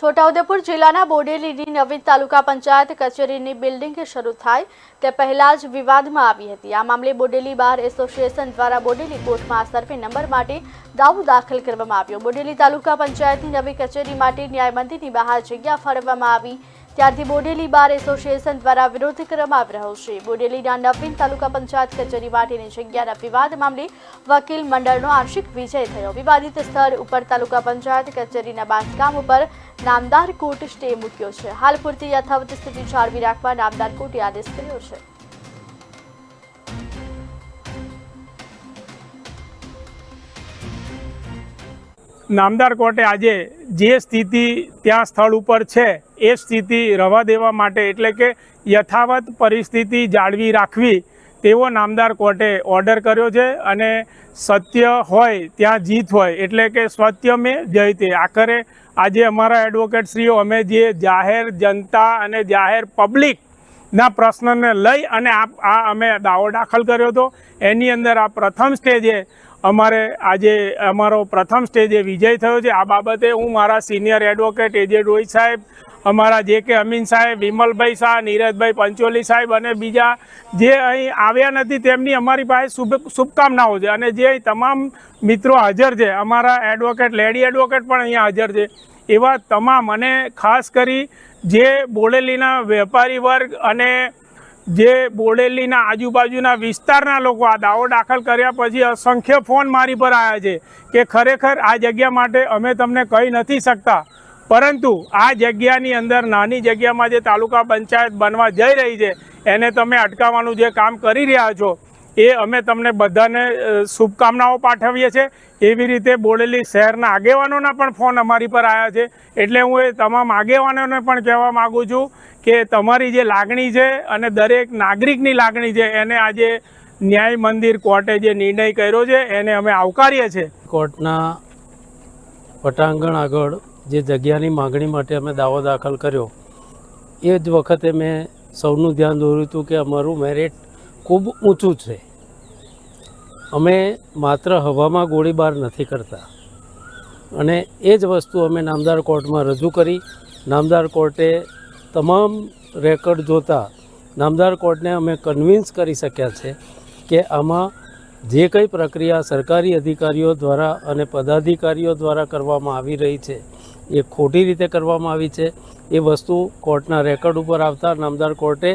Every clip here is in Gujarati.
છોટાઉદેપુર જિલ્લાના બોડેલીની નવી તાલુકા પંચાયત કચેરીની બિલ્ડિંગ શરૂ થાય તે પહેલા જ વિવાદમાં આવી હતી. આ મામલે બોડેલી બાર એસોસિએશન દ્વારા બોડેલી કોર્ટમાં સર્વે નંબર માટે દાવો દાખલ કરવામાં આવ્યો. બોડેલી તાલુકા પંચાયતની નવી કચેરી માટે ન્યાયમંત્રીની બહાર જગ્યા ફાળવવામાં આવી. ત્યારથી બોડેલી બાર એસોસિએશન દ્વારા વિરોધ કરવામાં આવી રહ્યો છે. બોડેલીના નવીન તાલુકા પંચાયત કચેરી માટેની જગ્યાના વિવાદ મામલે વકીલ મંડળનો આંશિક વિજય થયો. વિવાદિત સ્થળ ઉપર તાલુકા પંચાયત કચેરીના બાંધકામ ઉપર નામદાર કોર્ટ સ્ટે મૂક્યો છે. હાલ પૂરતી યથાવત સ્થિતિ જાળવી રાખવા નામદાર કોર્ટે આદેશ કર્યો છે. નામદાર કોર્ટે આજે જે સ્થિતિ ત્યાં સ્થળ ઉપર છે, એ સ્થિતિ રવા દેવા માટે એટલે કે યથાવત પરિસ્થિતિ જાળવી રાખવી તેવો નામદાર કોર્ટે ઓર્ડર કર્યો છે અને સત્ય હોય ત્યાં જીત હોય એટલે કે સત્ય મેં જયતે આખરે આજે અમારા એડવોકેટશ્રીઓ અમે જે જાહેર જનતા અને જાહેર પબ્લિક ના પ્રશ્નને લઈ અને આ અમે દાવો દાખલ કર્યો હતો. એની અંદર આ પ્રથમ સ્ટેજે અમારે આજે અમારો પ્રથમ સ્ટેજે વિજય થયો છે. આ બાબતે હું મારા સિનિયર એડવોકેટ એજે રોહિત સાહેબ, અમારા જે કે અમીન સાહેબ, વિમલભાઈ શાહ, નીરજભાઈ પંચોલી સાહેબ અને બીજા જે અહીં આવ્યા નથી તેમની અમારી પાસે શુભ, શુભકામનાઓ છે. અને જે તમામ મિત્રો હાજર છે, અમારા એડવોકેટ, લેડી એડવોકેટ પણ અહીંયા હાજર છે. એવા તમામ અને ખાસ કરી જે બોડેલીના વેપારી વર્ગ અને જે બોડેલીના આજુબાજુના વિસ્તારના લોકો આ દાવો દાખલ કર્યા પછી અસંખ્ય ફોન મારી પર આવ્યા છે કે ખરેખર આ જગ્યા માટે અમે તમને કહી નથી શકતા. પરંતુ આ જગ્યાની અંદર નાની જગ્યામાં જે તાલુકા પંચાયત બનવા જઈ રહી છે, એને તમે અટકાવવાનું જે કામ કરી રહ્યા છો એ અમે તમને બધાને શુભકામનાઓ પાઠવીએ છીએ. એવી રીતે બોડેલી શહેરના આગેવાનોના પણ ફોન અમારી પર આવ્યા છે. એટલે હું એ તમામ આગેવાનોને પણ કહેવા માગું છું કે તમારી જે લાગણી છે અને દરેક નાગરિકની લાગણી છે, એને આજે ન્યાય મંદિર કોર્ટે જે નિર્ણય કર્યો છે, એને અમે આવકારીએ છીએ. કોર્ટના પટાંગણ આગળ જે જગ્યાની માગણી માટે અમે દાવો દાખલ કર્યો, એ જ વખતે મેં સૌનું ધ્યાન દોર્યું હતું કે અમારું મેરિટ ખૂબ ઊંચું છે. અમે માત્ર હવામાં ગોળીબાર નથી કરતા. અને એ જ વસ્તુ અમે નામદાર કોર્ટમાં રજૂ કરી. નામદાર કોર્ટે તમામ રેકોર્ડ જોતા નામદાર કોર્ટને અમે કન્વિન્સ કરી શક્યા છે કે આમાં જે કંઈ પ્રક્રિયા સરકારી અધિકારીઓ દ્વારા અને પદાધિકારીઓ દ્વારા કરવામાં આવી રહી છે, એ ખોટી રીતે કરવામાં આવી છે. એ વસ્તુ કોર્ટના રેકોર્ડ ઉપર આવતા નામદાર કોર્ટે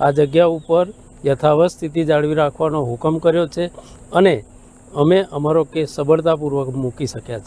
આ જગ્યા ઉપર યથાવત સ્થિતિ જાળવી રાખવાનો હુકમ કર્યો છે અને અમે અમારો કેસ સબળતાપૂર્વક મૂકી શક્યા છે.